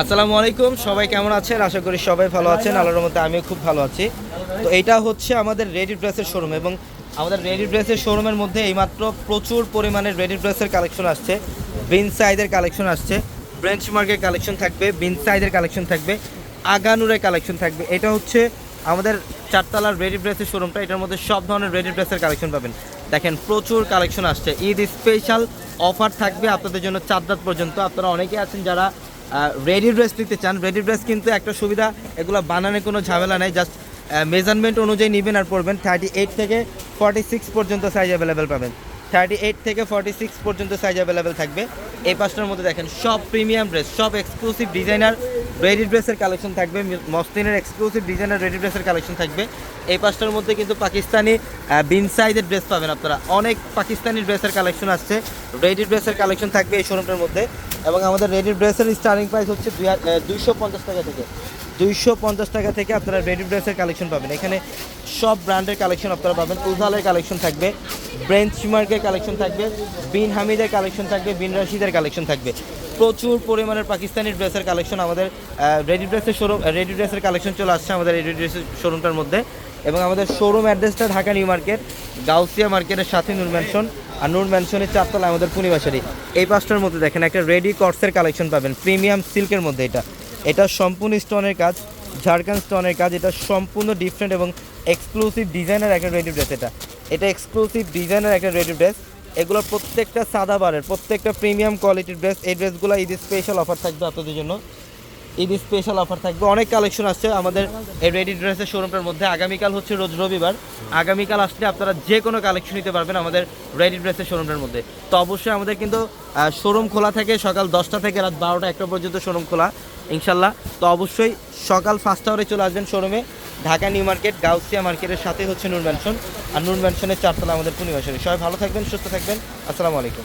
আসসালামু আলাইকুম, সবাই কেমন আছেন? আশা করি সবাই ভালো আছেন। আল্লাহর মধ্যে আমিও খুব ভালো আছি। তো এটা হচ্ছে আমাদের রেডি ড্রেসের শোরুম এবং আমাদের রেডি ড্রেসের শোরুমের মধ্যে এইমাত্র প্রচুর পরিমাণে রেডি ড্রেসের কালেকশন আসছে। বিন সাইজের কালেকশন আসছে। ব্রেঞ্চ মার্কের কালেকশন থাকবে বিন সাইজের কালেকশন থাকবে আগানুরের কালেকশন থাকবে। এটা হচ্ছে আমাদের চারতলার রেডি ড্রেসের শোরুমটা এটার মধ্যে সব ধরনের রেডি ড্রেসের কালেকশন পাবেন। দেখেন, প্রচুর কালেকশন আসছে। ঈদ স্পেশাল অফার থাকবে আপনাদের জন্য চার রাত পর্যন্ত। আপনারা অনেকে আছেন যারা রেডি ড্রেস নিতে চান রেডি ড্রেস কিন্তু একটা সুবিধা, এগুলো বানানোর কোনো ঝামেলা নেই জাস্ট মেজারমেন্ট অনুযায়ী নেবেন আর পড়বেন থার্টি এইট থেকে ফর্টি সিক্স পর্যন্ত সাইজ অ্যাভেলেবেল পাবেন। থার্টি এইট থেকে ফর্টি সিক্স পর্যন্ত সাইজ অ্যাভেলেবেল থাকবে। এই পাঁচটার মধ্যে দেখেন, সব প্রিমিয়াম ড্রেস সব এক্সক্লুসিভ ডিজাইনার রেডি ড্রেসের কালেকশন থাকবে মসলিনের এক্সক্লুসিভ ডিজাইনার রেডি ড্রেসের কালেকশন থাকবে। এই পাঁচটার মধ্যে কিন্তু পাকিস্তানি বিন সাইজের ড্রেস পাবেন আপনারা। অনেক পাকিস্তানি ড্রেসের কালেকশন আসছে। রেডি ড্রেসের কালেকশন থাকবে এই শোরুমটার মধ্যে। এবং আমাদের রেডি ড্রেসের স্টার্টিং প্রাইস হচ্ছে দুইশো পঞ্চাশ টাকা থেকে। দুইশো পঞ্চাশ টাকা থেকে আপনারা রেডি ড্রেসের কালেকশন পাবেন। এখানে সব ব্র্যান্ডের কালেকশন আপনারা পাবেন। উজালের কালেকশন থাকবে। ব্রেঞ্চ মার্কের কালেকশন থাকবে, বিন হামিদের কালেকশন থাকবে, বিন রশিদের কালেকশন থাকবে। প্রচুর পরিমাণের পাকিস্তানি ড্রেসের কালেকশন আমাদের রেডি ড্রেসের শোরুম রেডি ড্রেসের কালেকশন চলে আসছে আমাদের রেডি ড্রেসের শোরুমটার মধ্যে। এবং আমাদের শোরুম অ্যাড্রেসটা ঢাকা নিউ মার্কেট, গাউসিয়া মার্কেটের সাথে নূর ম্যানশন আর নূর ম্যানশনের চারতলা আমাদের পূর্ণিবাসারি এই পাঁচটার মধ্যে দেখেন, একটা রেডি কটসের কালেকশন পাবেন প্রিমিয়াম সিল্কের মধ্যে এটা। এটা সম্পূর্ণ স্টোনের কাজ ঝাড়খান স্টোনের কাজ, এটা সম্পূর্ণ ডিফারেন্ট এবং এক্সক্লুসিভ ডিজাইনের একটা রেডি ড্রেস এটা। এটা এক্সক্লুসিভ ডিজাইনের একটা রেডি ড্রেস এগুলো প্রত্যেকটা সাদা বারের, প্রত্যেকটা প্রিমিয়াম কোয়ালিটির ড্রেস এই ড্রেসগুলো ঈদ স্পেশাল অফার থাকবে আপনাদের জন্য। ঈদ স্পেশাল অফার থাকবে। অনেক কালেকশন আসছে আমাদের এই রেডি ড্রেসের শোরুমটার মধ্যে। আগামীকাল হচ্ছে রোজ রবিবার। আগামীকাল আসলে আপনারা যে কোনো কালেকশন নিতে পারবেন আমাদের রেডি ড্রেসের শোরুমটার মধ্যে। তো অবশ্যই আমাদের কিন্তু শোরুম খোলা থাকে সকাল দশটা থেকে রাত বারোটা একটা পর্যন্ত শোরুম খোলা, ইনশাল্লাহ। তো অবশ্যই সকাল ফার্স্ট আওয়ারে চলে আসবেন শোরুমে ঢাকা নিউ মার্কেট, গাউসিয়া মার্কেটের সাথে হচ্ছে নুন ম্যানশন আর নুন ম্যানশনের চারতলা আমাদের পূর্ণিমাশনী সবাই ভালো থাকবেন, সুস্থ থাকবেন। আসসালামু আলাইকুম।